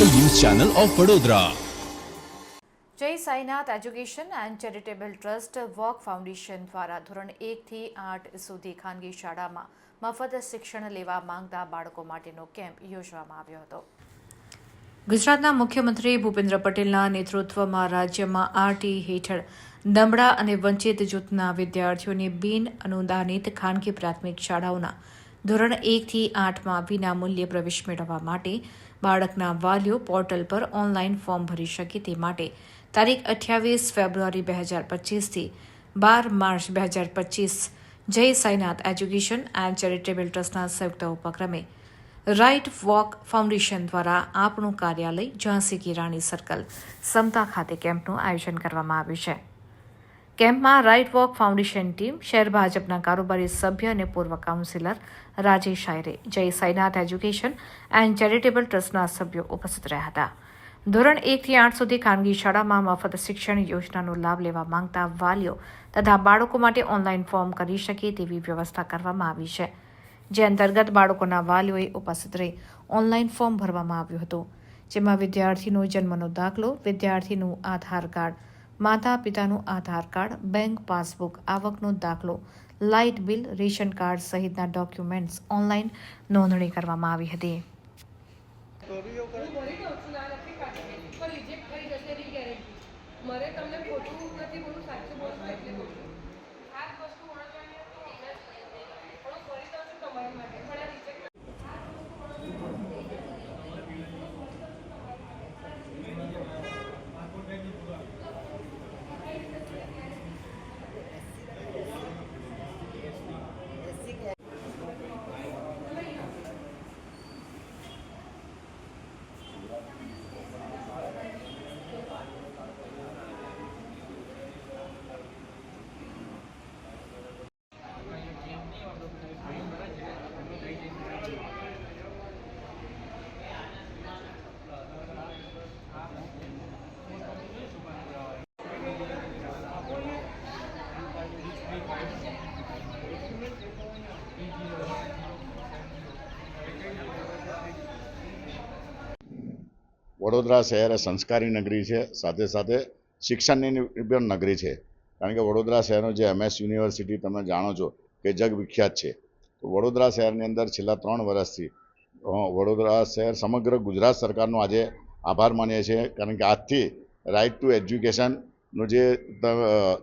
Channel of Vadodara. Jai Sainath education and charitable trust walk foundation દ્વારા ધોરણ એકથી આઠ સુધી ખાનગી શાળામાં મફત શિક્ષણ લેવા માંગતા બાળકો માટેનો કેમ્પ યોજવામાં આવ્યો હતો. ગુજરાતના મુખ્યમંત્રી ભૂપેન્દ્ર પટેલના નેતૃત્વમાં રાજ્યમાં આરટી હેઠળ નબળા અને વંચિત જૂથના વિદ્યાર્થીઓને બિન અનુદાનિત ખાનગી પ્રાથમિક શાળાઓના ધોરણ એકથી આઠમાં વિનામૂલ્યે પ્રવેશ મેળવવા માટે બાળકના વાલીઓ પોર્ટલ પર ઓનલાઈન ફોર્મ ભરી શકે તે માટે તારીખ અઠ્યાવીસ ફેબ્રુઆરી બે હજાર પચીસથી બાર માર્ચ બે હજાર પચીસ જય સાઈનાથ એજ્યુકેશન એન્ડ ચેરિટેબલ ટ્રસ્ટના સંયુક્ત ઉપક્રમે રાઇટ વોક ફાઉન્ડેશન દ્વારા આપણું કાર્યાલય ઝાંસી કી રાણી સર્કલ સમતા ખાતે કેમ્પનું આયોજન કરવામાં આવ્યું છે. કેમ્પમાં રાઇટ વોક ફાઉન્ડેશન ટીમ, શહેર ભાજપના કારોબારી સભ્ય અને પૂર્વ કાઉન્સિલર રાજેશ આયરે, જય સાઈનાથ એજ્યુકેશન એન્ડ ચેરિટેબલ ટ્રસ્ટના સભ્યો ઉપસ્થિત રહ્યા હતા. ધોરણ એકથી આઠ સુધી ખાનગી શાળામાં મફત શિક્ષણ યોજનાનો લાભ લેવા માંગતા વાલીઓ તથા બાળકો માટે ઓનલાઈન ફોર્મ કરી શકે તેવી વ્યવસ્થા કરવામાં આવી છે. જે અંતર્ગત બાળકોના વાલીઓએ ઉપસ્થિત રહી ઓનલાઈન ફોર્મ ભરવામાં આવ્યું હતું, જેમાં વિદ્યાર્થીનો જન્મનો દાખલો, વિદ્યાર્થીનું આધાર કાર્ડ માતા પિતાનું આધાર કાર્ડ, બેંક પાસબુક, આવકનો દાખલો, લાઇટ બિલ, રેશન કાર્ડ સહિતના ડોક્યુમેન્ટ્સ ઓનલાઈન નોંધણી કરવામાં આવી હતી. મારે તમને ખોટું નથી બોલું સાચું બોલું એટલે બોલું આ વસ્તુ ઓળખવાની હતી ભરી દઉં છું તમારી માટે. વડોદરા શહેર એ સંસ્કારી નગરી છે. સાથે સાથે શિક્ષણની પણ નગરી છે. કારણ કે વડોદરા શહેરનો જે એમએસ યુનિવર્સિટી તમે જાણો છો કે જગ વિખ્યાત છે. તો વડોદરા શહેરની અંદર છેલ્લા ત્રણ વર્ષથી વડોદરા શહેર સમગ્ર ગુજરાત સરકારનો આજે આભાર માનીએ છીએ. કારણ કે આજથી રાઇટ ટુ એજ્યુકેશનનો જે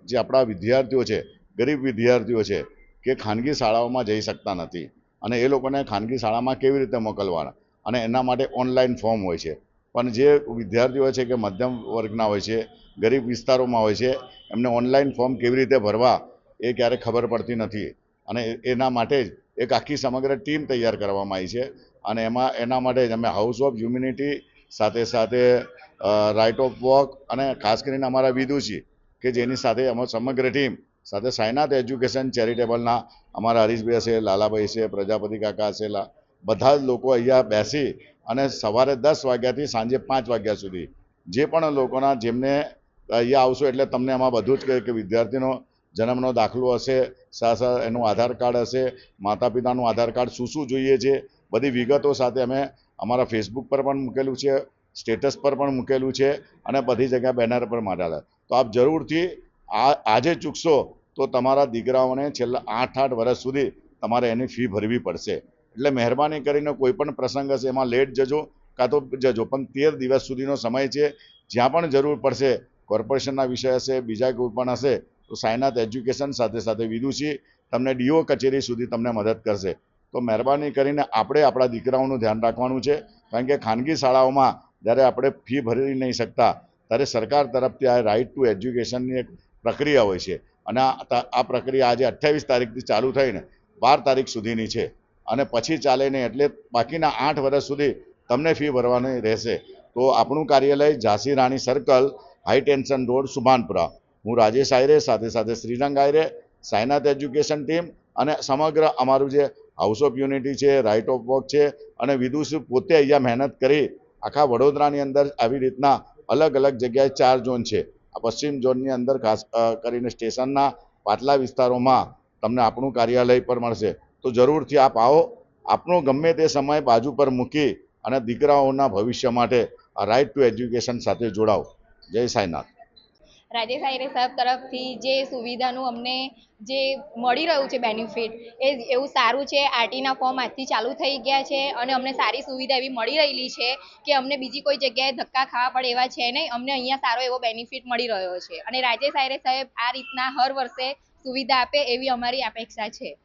જે આપણા વિદ્યાર્થીઓ છે, ગરીબ વિદ્યાર્થીઓ છે કે ખાનગી શાળાઓમાં જઈ શકતા નથી. અને એ લોકોને ખાનગી શાળામાં કેવી રીતે મોકલવાના? અને એના માટે ઓનલાઈન ફોર્મ હોય છે. પણ જે વિદ્યાર્થીઓ છે કે મધ્યમ વર્ગના હોય છે, ગરીબ વિસ્તારોમાં હોય છે, એમને ઓનલાઈન ફોર્મ કેવી રીતે ભરવા એ ક્યારેય ખબર પડતી નથી. અને એના માટે જ એક આખી સમગ્ર ટીમ તૈયાર કરવામાં આવી છે. અને એમાં, એના માટે જ અમે હાઉસ ઓફ હ્યુમિનિટી સાથે સાથે રાઇટ ઓફ વોક અને ખાસ કરીને અમારા વિદુષી કે જેની સાથે અમારી સમગ્ર ટીમ સાથે સાઈનાથ એજ્યુકેશન ચેરિટેબલના અમારા હરીશભાઈ છે લાલાભાઈ છે પ્રજાપતિ કાકા છે બધા જ લોકો અહીંયા બેસી અને સવારે દસ વાગ્યાથી સાંજે પાંચ વાગ્યા સુધી જે પણ લોકોના જેમને અહીંયા આવશો એટલે તમને આમાં બધું જ કહે કે વિદ્યાર્થીનો જન્મનો દાખલો હશે એનું આધાર કાર્ડ હશે માતા પિતાનું આધાર કાર્ડ શું શું જોઈએ છે, બધી વિગતો સાથે અમે અમારા ફેસબુક પર પણ મૂકેલું છે, સ્ટેટસ પર પણ મૂકેલું છે અને બધી જગ્યા બેનર પર મારેલા. તો આપ જરૂરથી આ આજે ચૂકશો તો તમારા દીકરાઓને છેલ્લા આઠ આઠ વર્ષ સુધી તમારે એની ફી ભરવી પડશે. એટલે મહેરબાની કરીને કોઈ પણ પ્રસંગ હશે, એમાં લેટ જજો, કાં તો જજો, પણ તેર દિવસ સુધીનો સમય છે, જ્યાં પણ જરૂર પડશે કોર્પોરેશનના વિષય હશે, બીજા કોઈ પણ હશે, તો સાયનાથ એજ્યુકેશન સાથે સાથે વિદુષી તમને ડીઓ કચેરી સુધી તમને મદદ કરશે. તો મહેરબાની કરીને આપણે આપણા દીકરાઓનું ધ્યાન રાખવાનું છે, કારણ કે ખાનગી શાળાઓમાં જ્યારે આપણે ફી ભરી નહીં શકતા, ત્યારે સરકાર તરફથી આ રાઇટ ટુ એજ્યુકેશનની એક પ્રક્રિયા હોય છે. અને આ પ્રક્રિયા આજે અઠ્યાવીસ તારીખથી ચાલુ થઈને બાર તારીખ સુધીની છે. અને પછી ચાલે નહીં એટલે બાકીના આઠ વર્ષ સુધી તમને ફી ભરવાની રહેશે. તો આપણું કાર્યાલય Jhansi Rani circle, high tension road, Subhanpura. હું રાજેશ આયરે, સાથે સાથે શ્રીરંગ આયરે, સાયનાથ એજ્યુકેશન ટીમ અને સમગ્ર અમારું જે હાઉસ ઓફ યુનિટી છે, રાઇટ ઓફ વર્ક છે અને વિદુષી પોતે અહીંયા મહેનત કરી આખા વડોદરાની અંદર આવી રીતના અલગ અલગ જગ્યાએ ચાર ઝોન છે. આ પશ્ચિમ ઝોનની અંદર ખાસ કરીને સ્ટેશનના પાટલા વિસ્તારોમાં તમને આપણું કાર્યાલય પર મળશે. તો જરૂરથી આપ આવો. આપનો ગમે તે સમય બાજુ પર મૂકી અને દીકરાઓના ભવિષ્ય માટે આ રાઇટ ટુ એજ્યુકેશન સાથે જોડાઓ. જય સાંઈનાથ. રાજેશ આયરે સાહેબ તરફથી જે સુવિધાનું અમને જે મળી રહ્યું છે બેનિફિટ એ એવું સારું છે. આરટીના ફોર્મ આજથી ચાલુ થઈ ગયા છે અને અમને સારી સુવિધા એવી મળી રહેલી છે કે અમને બીજી કોઈ જગ્યાએ ધક્કા ખાવા પડે એવા છે નહીં. અમને અહીંયા સારો એવો બેનિફિટ મળી રહ્યો છે. અને રાજેશ આયરે સાહેબ આ રીતના હર વર્ષે સુવિધા આપે એવી અમારી અપેક્ષા છે.